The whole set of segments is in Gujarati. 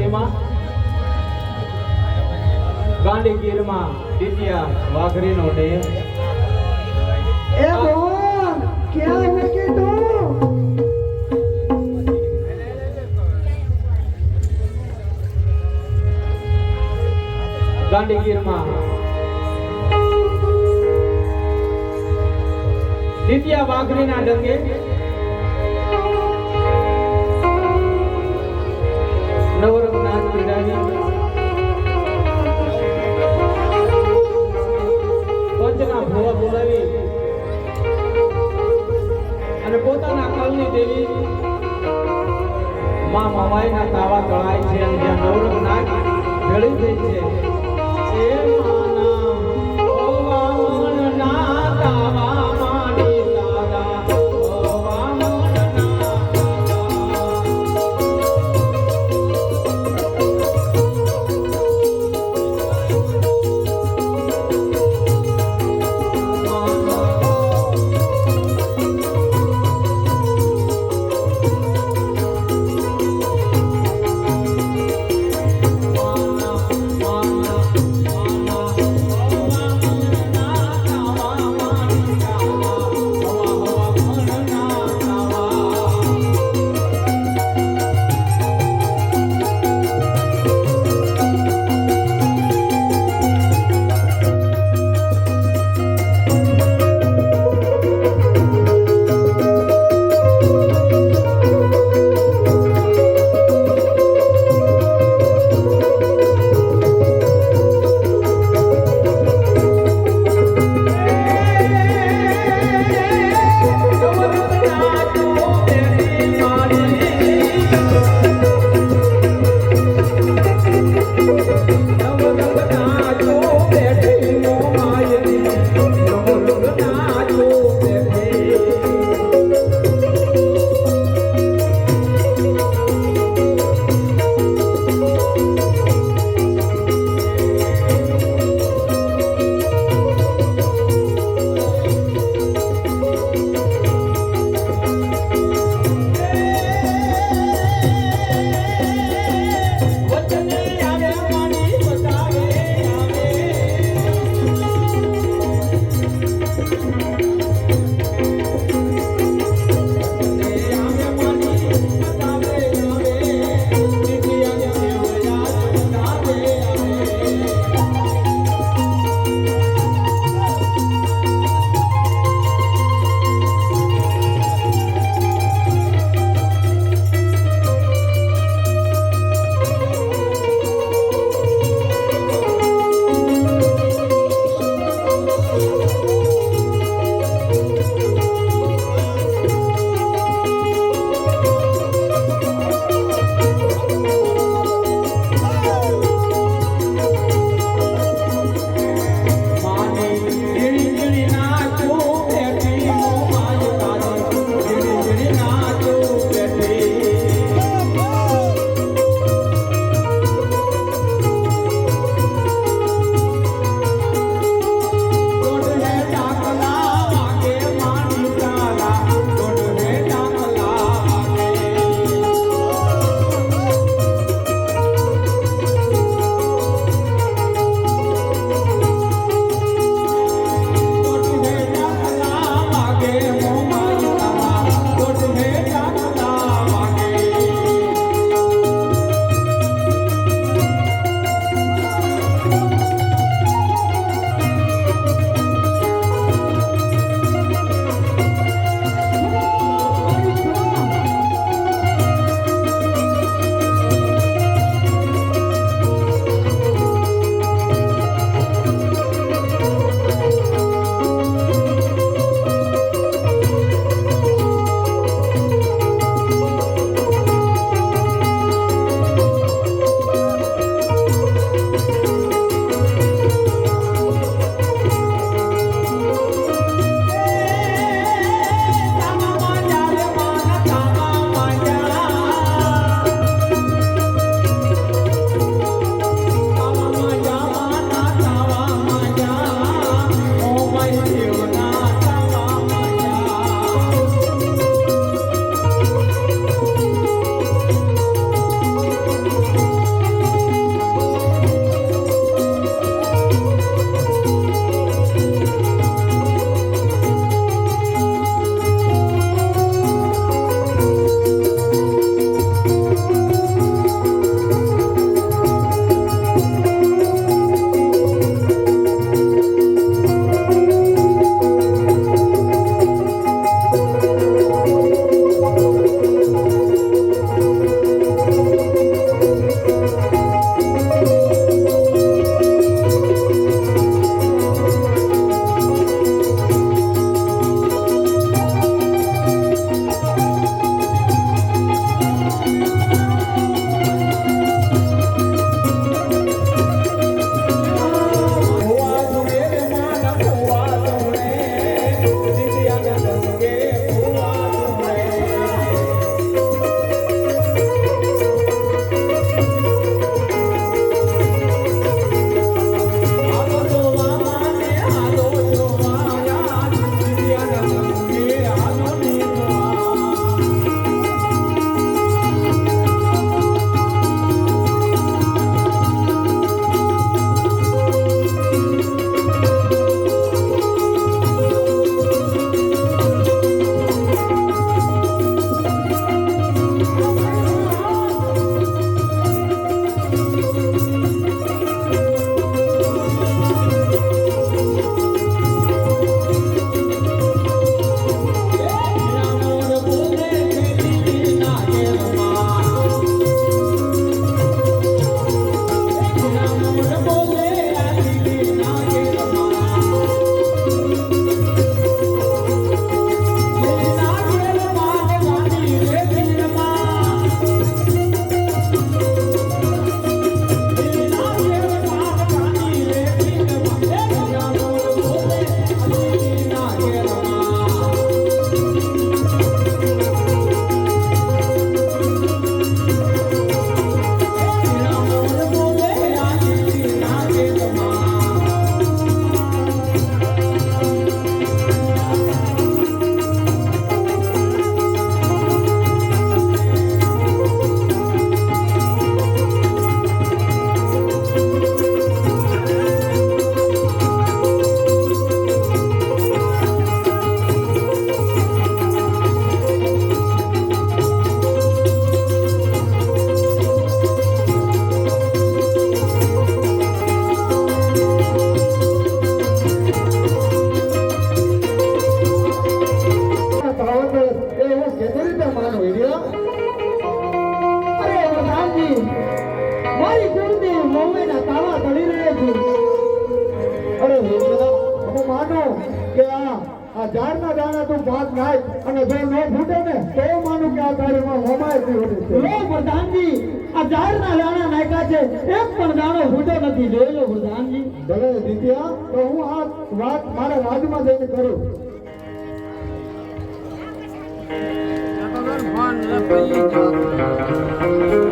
તેમાં ગાંધીગીર માં દિતિયા વાઘરી નોટે એ બોલ કે હે કે તું ગાંધીગીર માં દિતિયા વાઘરી ના નાકે નવરંગનાથ પંચના ભોવા બોલાવી અને પોતાના કલની દેવી મા મવાઈના તાવા તળાય છે અને જ્યાં નવરંગ Have a good one, love for you,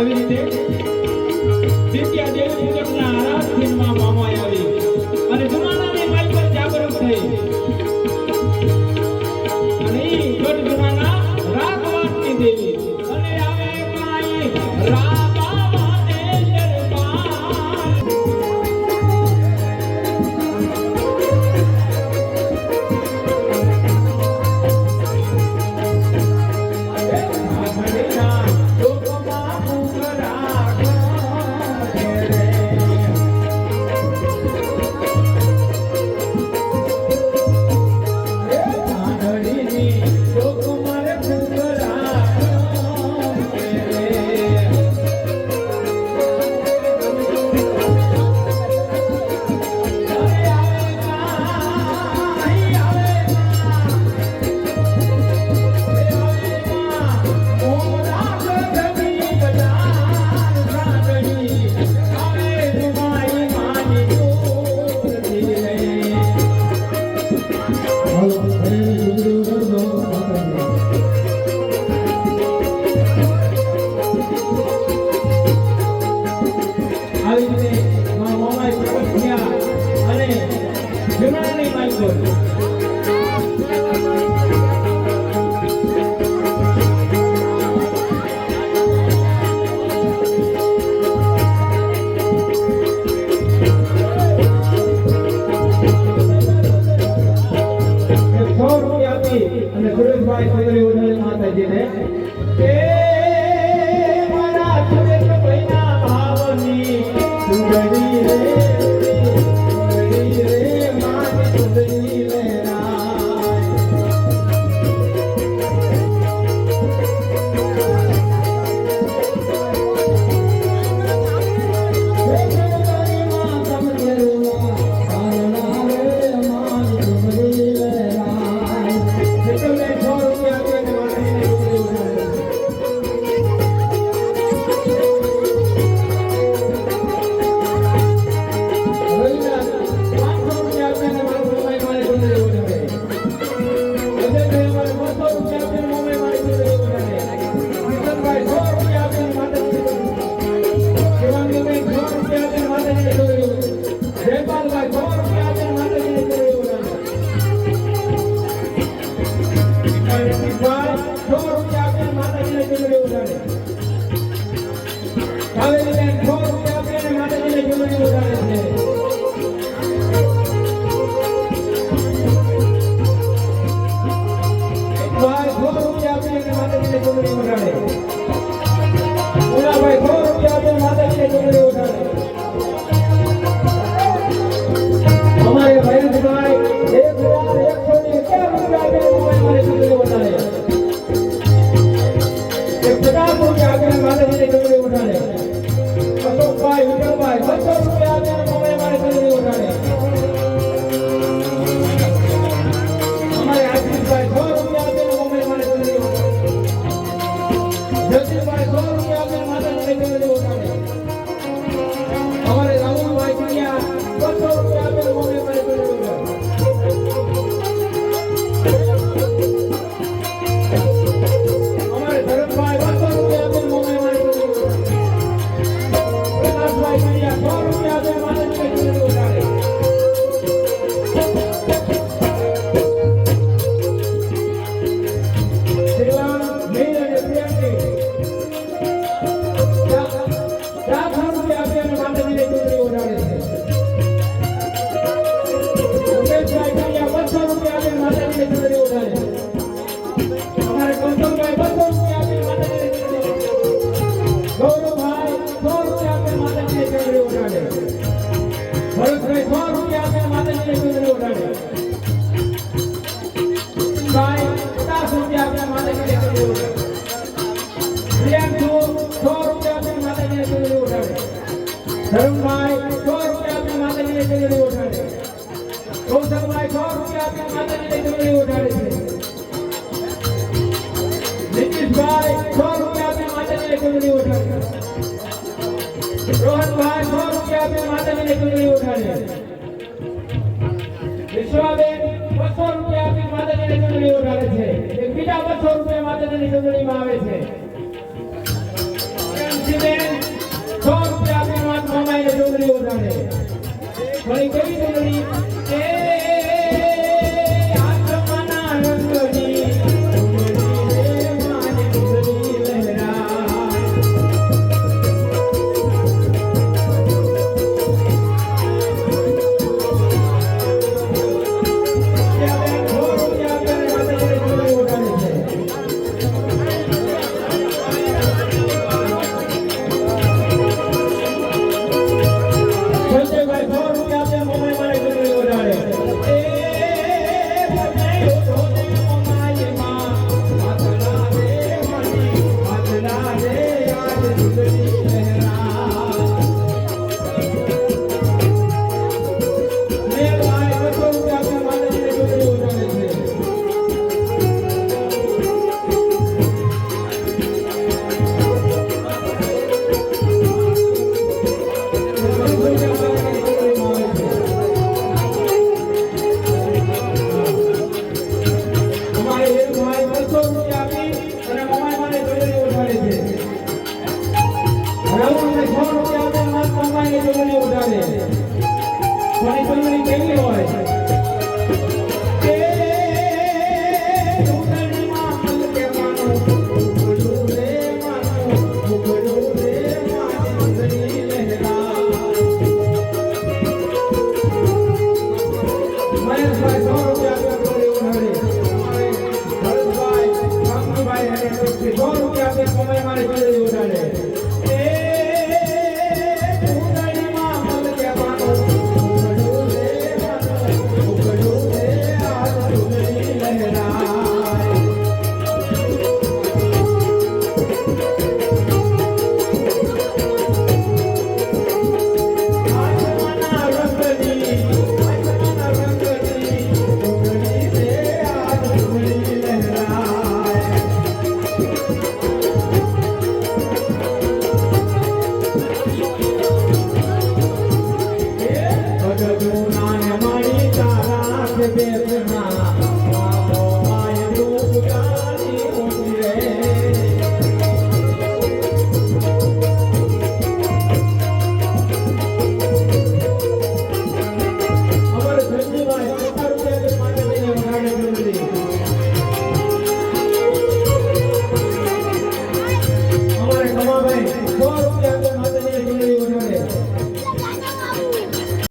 આવી રીતે દિત્યા દેવ પૂજકના આરાધનમાં મામા આવી અને જુનાના ને પર જાગૃત થઈ Vai, vai, vai,